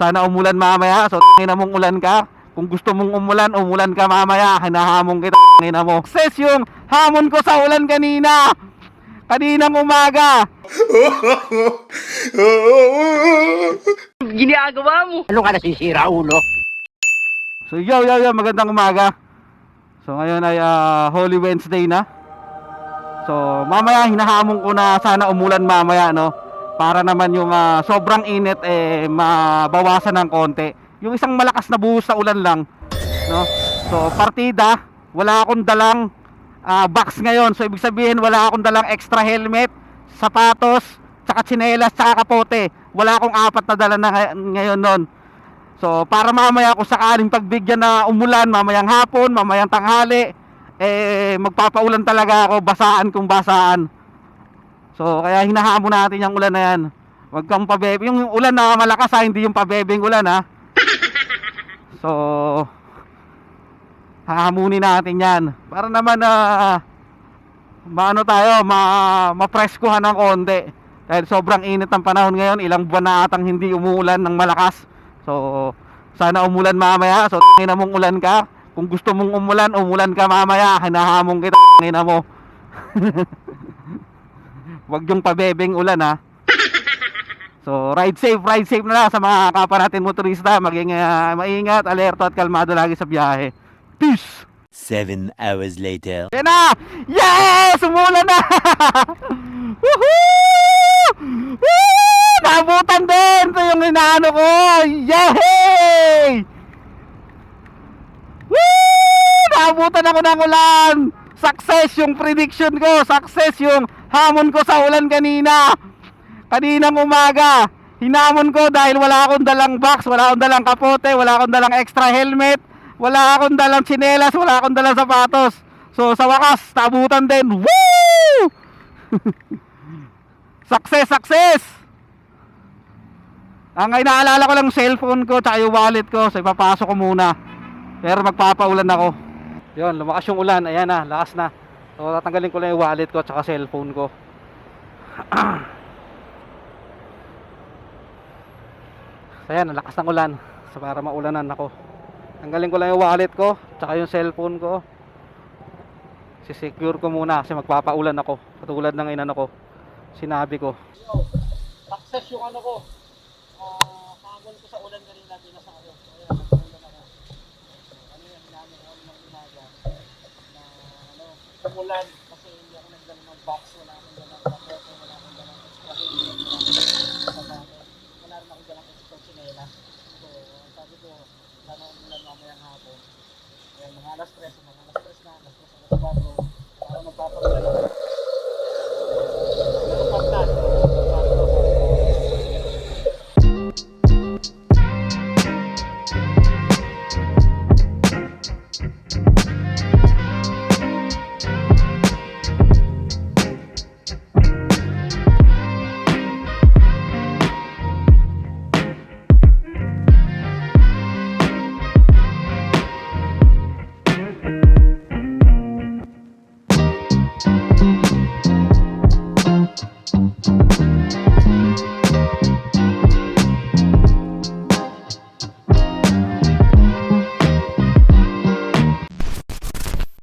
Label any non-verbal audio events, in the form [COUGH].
sana umulan mamaya. So, ina mong ulan ka. Kung gusto mong umulan, umulan ka mamaya. Hinahamon kita, ina mo. Success yung hamon ko sa ulan kanina. Kaninang umaga. [LAUGHS] Ginagawa mo. Ano ka nasisira, ulo? So yo yo yo magandang umaga. So ngayon ay ah, Holy Wednesday na. So mamaya hinahamon ko na sana umulan mamaya no para naman yung ah, sobrang init eh mabawasan ng konti. Yung isang malakas na buhos na ulan lang no. So partida, wala akong dalang ah, box ngayon. So ibig sabihin wala akong dalang extra helmet, sapatos, tsaka tsinelas, tsaka kapote. Wala akong apat na dala na ngay- ngayon nun. So, para mamaya kung sakaling pagbigyan na umulan, mamayang hapon, mamayang tanghali, eh, magpapaulan talaga ako, basaan kung basaan. So, kaya hinahamon natin yung ulan na yan. Huwag kang pabebe. Yung ulan na malakas ha, hindi yung pabebeng ulan ha. [LAUGHS] So, hahamunin natin yan. Para naman na maano tayo, ma mapreskuhan ng konti. Dahil sobrang init ng panahon ngayon, ilang buwan na atang hindi umuulan ng malakas. So, sana umulan mamaya. So, ina mong ulan ka. Kung gusto mong umulan, umulan ka mamaya. Hinahamon kita, ina mo. [LAUGHS] Huwag yung pabebeng ulan ha. [LAUGHS] So, ride safe, ride safe na lang sa mga kapwa natin motorista. Maging ah, maingat, alerto at kalmado lagi sa biyahe. Peace! Seven hours later. Yan na! Yes! Umulan na! [LAUGHS] Woohoo! Woo! Nabutan din! Ito yung inaano ko! Yay! Woo! Nabutan ako ng ulan! Success yung prediction ko! Success yung hamon ko sa ulan kanina! Kaninang umaga! Hinamon ko dahil wala akong dalang box, wala akong dalang kapote, wala akong dalang extra helmet, wala akong dalang tsinelas, wala akong dalang sapatos. So sa wakas, tabutan din. Woo! [LAUGHS] success, success! Ang inaalala ko lang cellphone ko tsaka yung wallet ko, so ipapasok ko muna. Pero magpapaulan ako. Yun, lumakas yung ulan. Ayan na, lakas na. So tatanggalin ko lang yung wallet ko tsaka cellphone ko. [CLEARS THROAT] So ayan, lakas ng ulan. So para maulanan ako. Tanggalin ko lang yung wallet ko, tsaka yung cellphone ko. Sisecure ko muna kasi magpapaulan ako. Katulad ng inano ko. Sinabi ko. Success yung ano ko. Hamon ko sa ulan kanina binasa ko. Ayan, nagpaulan ako. Ano yan, hinamon ako ng umaga. Na ano, umulan kasi hindi ako nagdala ng box, wala akong dala ng kapote, wala akong dala ng helmet, wala akong wala rin akong dala ng extra tsinelas. So, sabi ko, sana umulan mamayang hapon. Ayan, mga alas 3, mga alas 3 na, alas 3, alas 4,